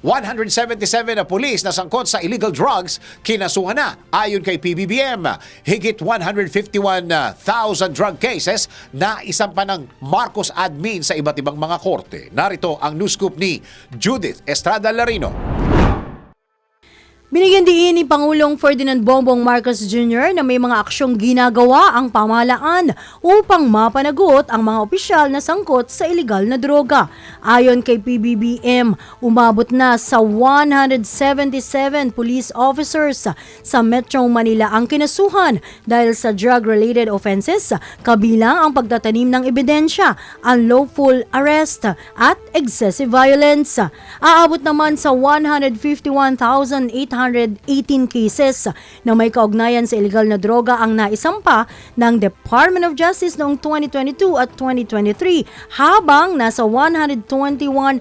177 na pulis na sangkot sa illegal drugs kinasuhan na ayon kay PBBM. Higit 151,000 drug cases na isang pa Marcos admin sa iba't ibang mga korte. Narito ang news scoop ni Judith Estrada Larino. Binigyan diin ni Pangulong Ferdinand Bongbong Marcos Jr. na may mga aksyong ginagawa ang pamahalaan upang mapanagot ang mga opisyal na sangkot sa ilegal na droga. Ayon kay PBBM, umabot na sa 177 police officers sa Metro Manila ang kinasuhan dahil sa drug-related offenses kabilang ang pagtatanim ng ebidensya, unlawful arrest at excessive violence. Aabot naman sa 151,818 cases na may kaugnayan sa illegal na droga ang naisampa ng Department of Justice noong 2022 at 2023 habang nasa 121,500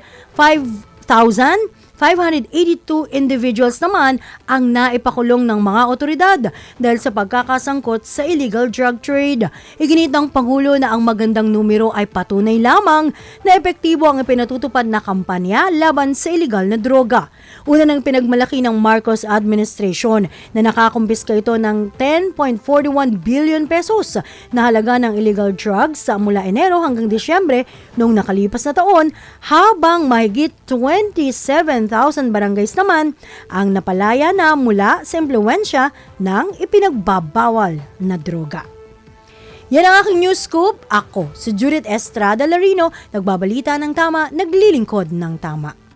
582 individuals naman ang naipakulong ng mga otoridad dahil sa pagkakasangkot sa illegal drug trade. Iginit ng Pangulo na ang magandang numero ay patunay lamang na epektibo ang ipinatutupad na kampanya laban sa illegal na droga. Una nang pinagmalaki ng Marcos administration na nakakumpiska ito ng 10.41 billion pesos na halaga ng illegal drugs sa mula Enero hanggang Disyembre noong nakalipas na taon habang mahigit 27,000 barangays naman ang napalaya na mula sa impluensya ng ipinagbabawal na droga. Yan ang aking news scoop. Ako, si Judith Estrada Larino, nagbabalita ng tama, naglilingkod ng tama.